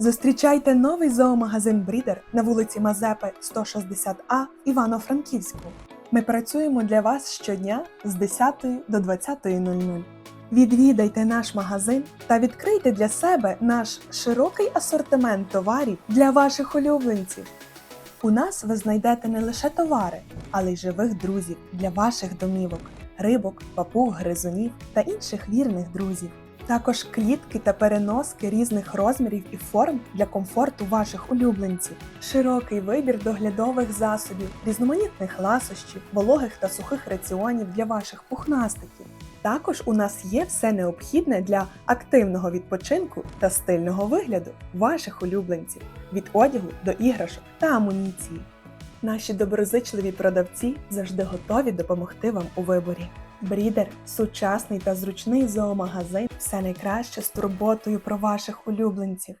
Зустрічайте новий зоомагазин Брідер на вулиці Мазепи 160А Івано-Франківську. Ми працюємо для вас щодня з 10 до 20.00. Відвідайте наш магазин та відкрийте для себе наш широкий асортимент товарів для ваших улюбленців. У нас ви знайдете не лише товари, але й живих друзів для ваших домівок, рибок, папуг, гризунів та інших вірних друзів. Також клітки та переноски різних розмірів і форм для комфорту ваших улюбленців, широкий вибір доглядових засобів, різноманітних ласощів, вологих та сухих раціонів для ваших пухнастиків. Також у нас є все необхідне для активного відпочинку та стильного вигляду ваших улюбленців від одягу до іграшок та амуніції. Наші доброзичливі продавці завжди готові допомогти вам у виборі. Брідер сучасний та зручний зоомагазин все найкраще з турботою про ваших улюбленців.